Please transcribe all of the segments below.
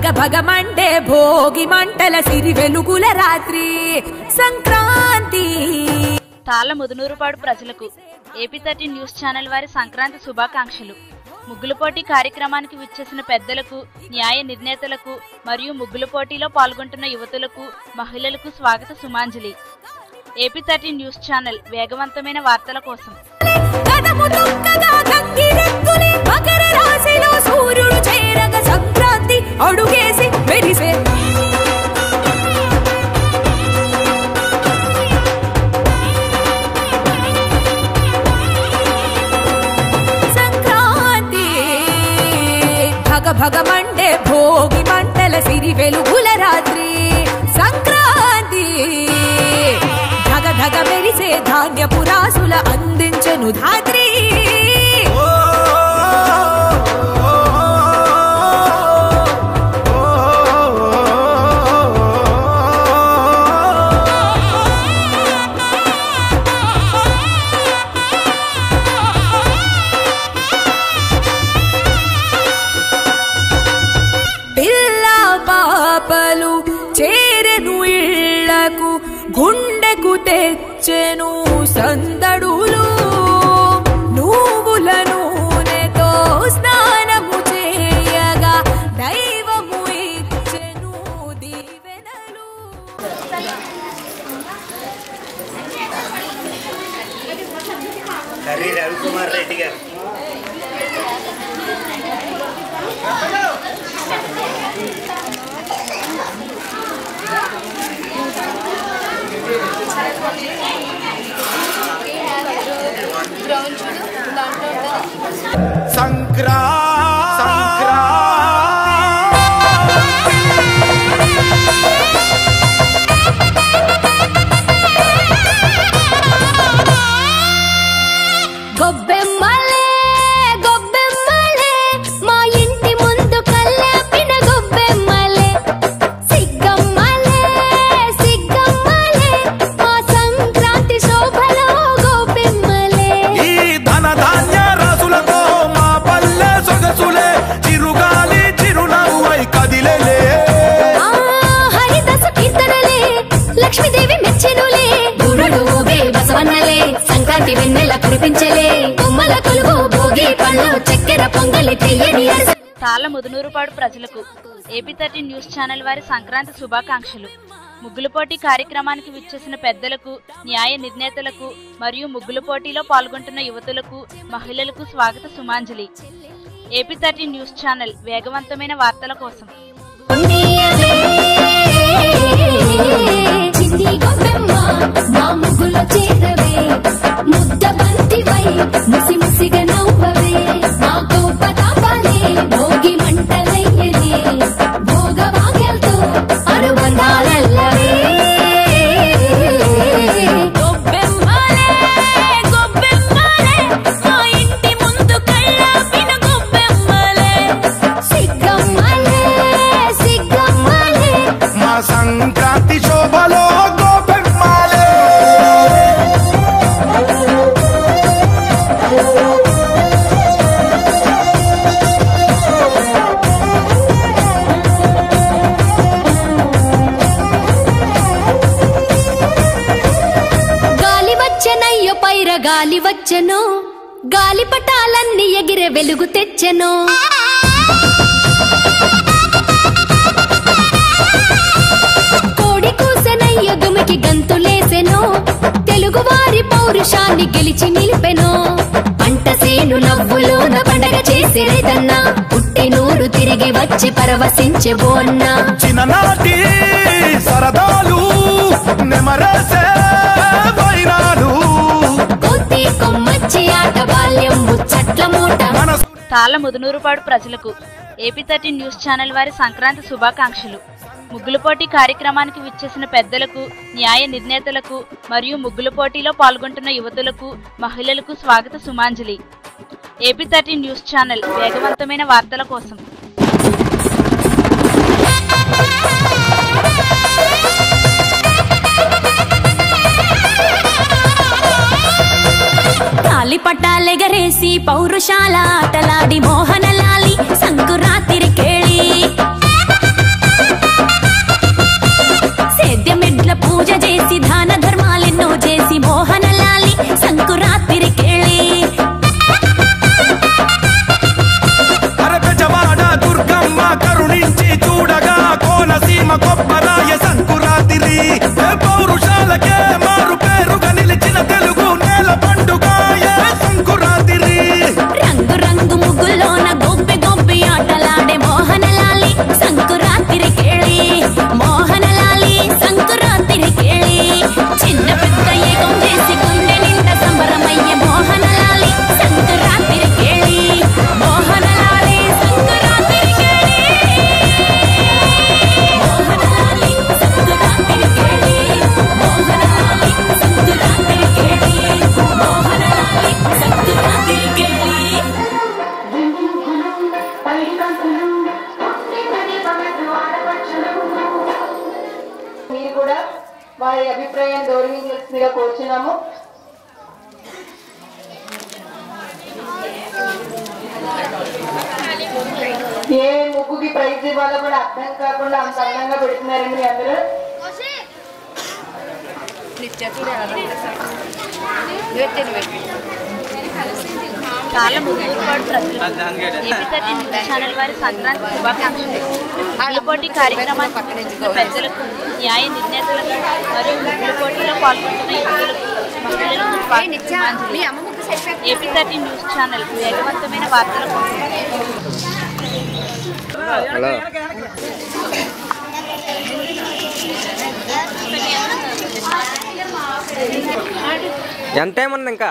భగ భగమంటే భోగి మంటల సిరి వెలుగుల రాత్రి సంక్రాంతి. తాళ్ళ ముదునూరుపాడు ప్రజలకు ఏపీ థర్టీ న్యూస్ ఛానల్ వారి సంక్రాంతి శుభాకాంక్షలు. ముగ్గుల పోటీ కార్యక్రమానికి విచ్చేసిన పెద్దలకు న్యాయ నిర్ణేతలకు మరియు ముగ్గుల పోటీలో పాల్గొంటున్న యువతులకు మహిళలకు స్వాగత సుమాంజలి. ఏపీ థర్టీ న్యూస్ ఛానల్ వేగవంతమైన వార్తల కోసం. కదము సంక్రాంతి అడుగేసి మెరిసే భగ భగమంటే భోగి మంటల సిరి వెలుగుల రాత్రి మెరిసే ధాన్యపురాసుల అందించను ధాత్రీ. ಸಂಕ್ರಾಂತಿ ముదునూరుపాడు ప్రజలకు. ఏపీ థర్టీ న్యూస్ ఛానల్ వారి సంక్రాంతి శుభాకాంక్షలు. ముగ్గుల పోటీ కార్యక్రమానికి విచ్చేసిన పెద్దలకు న్యాయ నిర్ణేతలకు మరియు ముగ్గుల పోటీలో పాల్గొంటున్న యువతులకు మహిళలకు స్వాగత సుమాంజలి. ఏపీ థర్టీ న్యూస్ ఛానల్ వేగవంతమైన వార్తల కోసం. ముద్ద బంతివై గాలి వచ్చెను గాలిపటాలన్నీ ఎగిరే వెలుగు తెచ్చెను. కోడి కూసెనయ్య గుమికి గంతులేసెను తెలుగు వారి పౌరుషాన్ని గెలిచి నిలిపెను. పంట సేను నవ్వులోన పండగ చేసే పుట్టి నూరు తిరిగి వచ్చి పరవశించబోన్నా. చిన్ననాటి సరదాలు నెమరా తాళ్ళ ముదునూరుపాడు ప్రజలకు. ఏపీ థర్టీ న్యూస్ ఛానల్ వారి సంక్రాంతి శుభాకాంక్షలు. ముగ్గుల పోటీ కార్యక్రమానికి విచ్చేసిన పెద్దలకు న్యాయ నిర్ణేతలకు మరియు ముగ్గుల పోటీలో పాల్గొంటున్న యువతులకు మహిళలకు స్వాగత సుమాంజలి. ఏపీ థర్టీ న్యూస్ ఛానల్ వేగవంతమైన వార్తల కోసం. గాలి పట్టాలెగరేసి పౌరుషాల ఆటలాడి మోహనలాలి సంకురాత్రి కేళి. సేద్యమెడ్ల పూజ చేసి దాన ధర్మాలెన్నో చేసి మోహనలాలి సంకురాత్రి కేళి. చూడగా కోనసీమ గొప్పరాయ సంకురాతిరి. పౌరుషాలకే మీరు కూడా వారి అభిప్రాయం గౌరవించాల్సిందిగా కోరుచున్నాము. ఏ ముగ్గుకి ప్రైజ్ ఇవ్వాలో కూడా అర్థం కాకుండా అంత అందంగా పెడుతున్నారండి మీ అందరూ. చాలా ఛానల్ వారి సంక్రాంతి శుభాకాంక్షలు. పెద్దలకు న్యాయ నిర్ణేతలకు మరియు ముగ్గుల పోటీలో పాల్గొంటున్న మహిళలకు. ఏపీ థర్టీ న్యూస్ ఛానల్ వేగవంతమైన వార్తల ఎంత టైం ఉంది ఇంకా?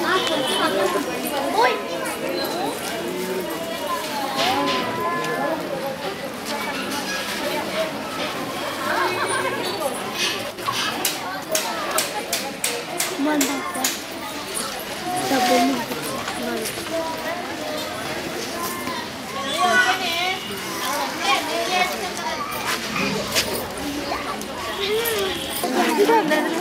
아,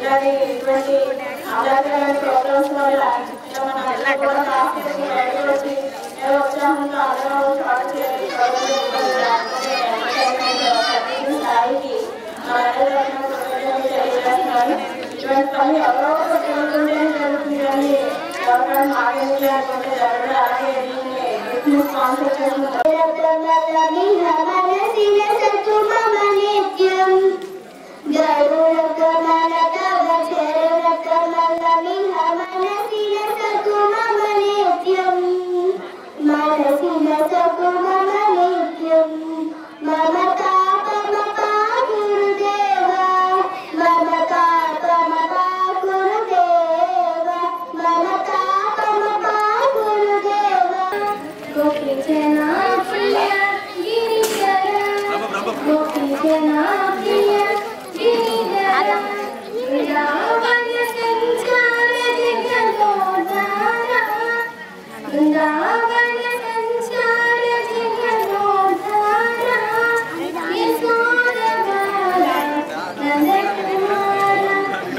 మినిట్స్ ఇటువంటి ఆహ్లాదకరమైన ప్రోగ్రామ్స్ వల్ల ఉత్సాహంతో అందరూ చేయాలి స్థాయికి ఇటువంటి పని ఎవరో జరుగుతుంది ఎవరైనా అలాగే business concept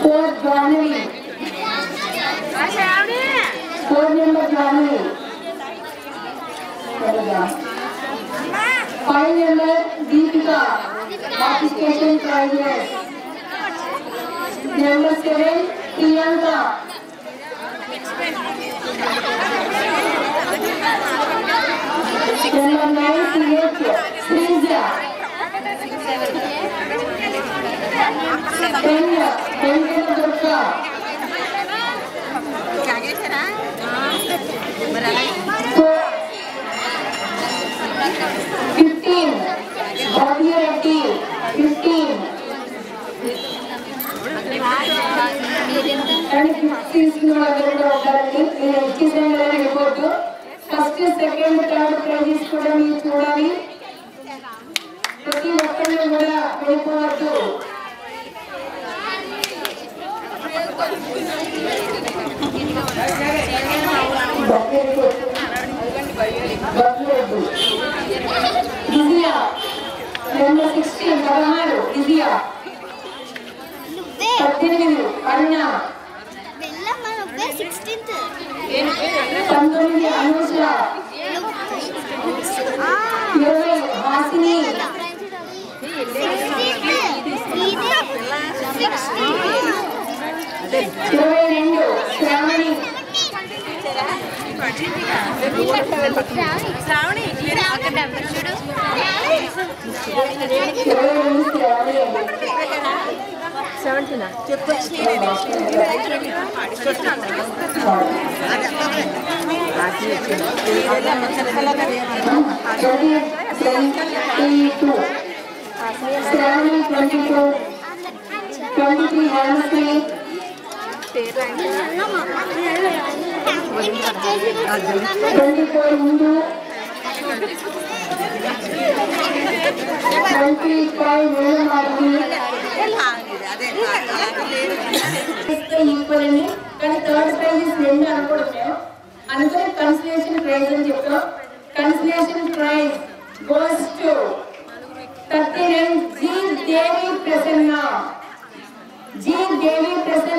Court Johnny. Court member Johnny. File member Deepika. Participation prizes. Number seven Priyanka. Thank you. Number nine, Pietro. Brisa. Kenya. Kenya Durga. Fifteen. Bhavya Reddy. Fifteen. And fifteen number Durga. This is the report. First second third prizes కూడా మీరు చూడాలి. ప్రతి ఒక్కళ్ళు కూడా వెళ్ళిపోవద్దు. Number sixteen పదహారు విజయ పద్దెనిమిది అరుణ. పంతొమ్మిది అనుష ఇరవై హాసిని ఇరవై రెండు శ్రావణి ఇరవై రెండు Shravani seventy twenty four Hindu twenty two twenty three Hemashri twenty four ముందు ట్వంటీ ఫైవ్ వేల మార్కులు ఈక్వల్ అండి కానీ థర్డ్ ప్రైజ్ రెండు అనుకోవడం మేము అందుకని కన్సలేషన్ ప్రైజ్ అని చెప్తాం consolation prize goes to thirty nine G Devi Prasanna G Devi Prasanna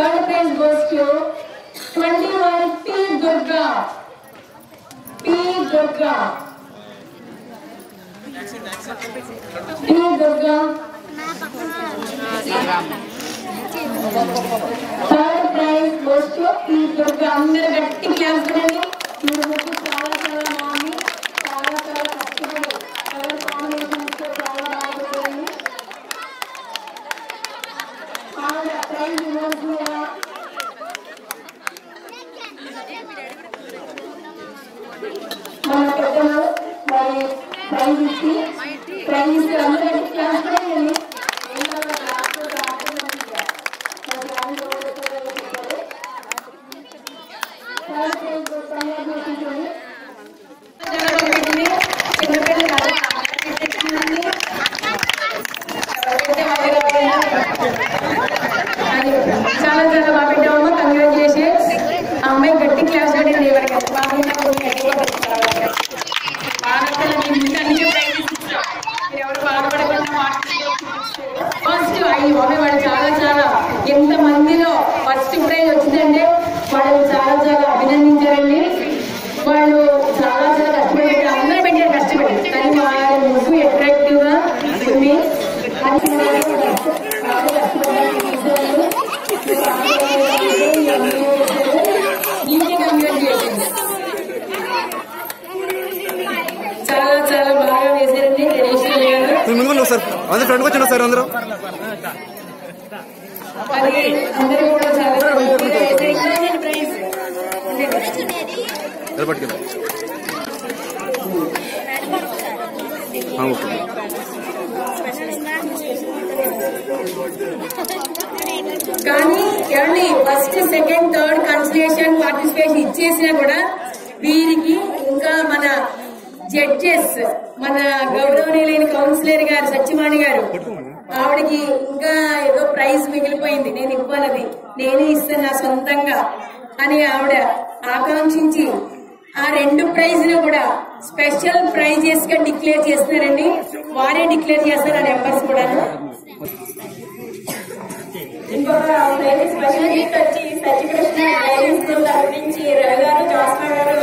Third place goes to 21 P. Durga. P. Durga. P. Durga. Third prize goes to P. Durga. अंदर व्यक्ति क्या करेंगे? मेरे को सारा सारा అందరు ఫ్రెండ్కి వచ్చిన సార్ అందరూ. అది ఓకే కానీ ఏమండి first second third consolation participation ఇచ్చేసినా కూడా వీరికి ఇంకా మన జడ్జెస్ మన గౌరవనీయులైన కౌన్సిలర్ గారు సత్యమాణి గారు ఆవిడకి ఇంకా ఏదో ప్రైజ్ మిగిలిపోయింది. నేను ఇవ్వాలని నేనే ఇస్తాను నా సొంతంగా అని ఆవిడ ఆకాంక్షించి ఆ రెండు ప్రైజ్ను కూడా స్పెషల్ ప్రైజెస్గా డిక్లేర్ చేస్తున్నారండి. వారే డిక్లేర్ చేస్తారు ఆ నెంబర్స్ కూడా ఇంకొక స్పెషల్ గిఫ్ట్ వచ్చి సత్యకృష్ణ స్కూల్ తరపు నుంచి రవి గారు జాస్మా గారు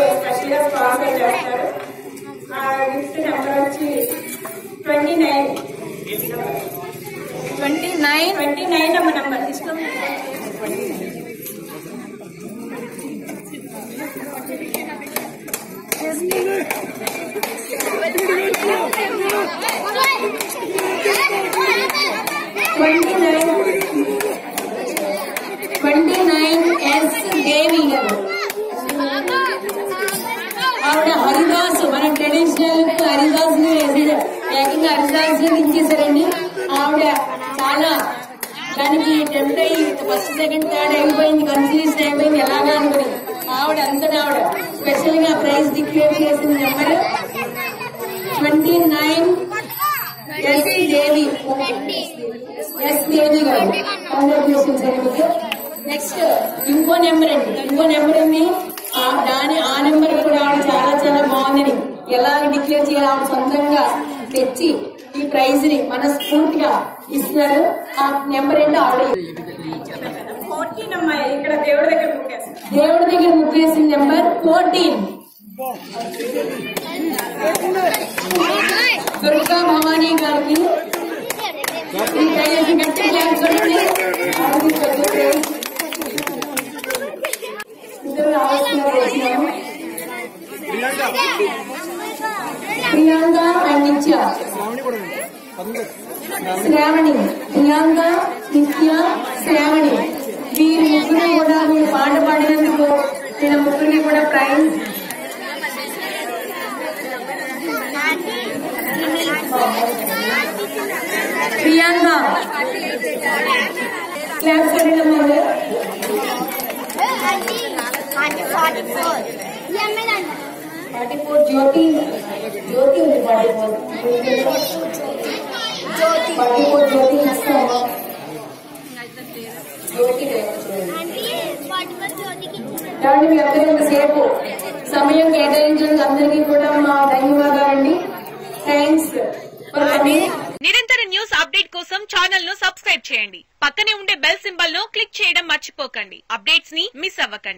చాలా. దానికి టెంప్ట్ అయ్యి ఫస్ట్ సెకండ్ థర్డ్ అయిపోయింది. కన్ఫ్యూజ్ అయిపోయింది. ఎలాగా అనుకుని ఆవిడ అంతటా ఆవిడ. స్పెషల్గా ప్రైజ్ డిక్లేర్ చేసింది number twenty nine S Devi S Devi గారు నెక్స్ట్ ఇంకో నెంబర్ అండి. ఇంకో నెంబర్ ఉంది ఆ దాని ఆ నెంబర్ కూడా ఆవిడ చాలా చాలా బాగుందని ఎలా డిక్లేర్ చేయాలి ఆవిడ సొంతంగా తెచ్చి ఈ ప్రైజ్ ని మనస్ఫూర్తిగా ఇస్తున్నారు ఆ నెంబర్ ఏంటో ఆవిడ ఫోర్టీన్ అమ్మాయి ఇక్కడ దేవుడి దగ్గర దేవుడి దగ్గర బుక్ చేసిన నెంబర్ ఫోర్టీన్ దుర్గా భవానీ గారికి ఈ ప్రైజ్ కోరుతున్నాము. ప్రియాంక అండ్ నిత్య శ్రావణి ప్రియాంక నిత్య శ్రావణి వీరి ముగ్గురు కూడా మీరు పాట పాడినందుకు నేను ముగ్గురికి కూడా ప్రైజ్ ప్రియాంక క్లాస్ కొట్టడం ఫార్టీ ఫోర్ జ్యోతి జ్యోతి ఉంది ఫార్టీ ఫోర్ ఫార్టీ జ్యోతి. ఇస్తాము జ్యోతి కాబట్టి మీ అందరూ ఇంతసేపు సమయం కేటాయించినందుకు అందరికీ కూడా మా ధన్యవాదాలండి. థ్యాంక్స్ నిరంతర న్యూస్ అప్డేట్ కోసం ఛానల్ను సబ్స్క్రైబ్ చేయండి. పక్కనే ఉండే బెల్ సింబల్ను క్లిక్ చేయడం మర్చిపోకండి. అప్డేట్స్ని మిస్ అవ్వకండి.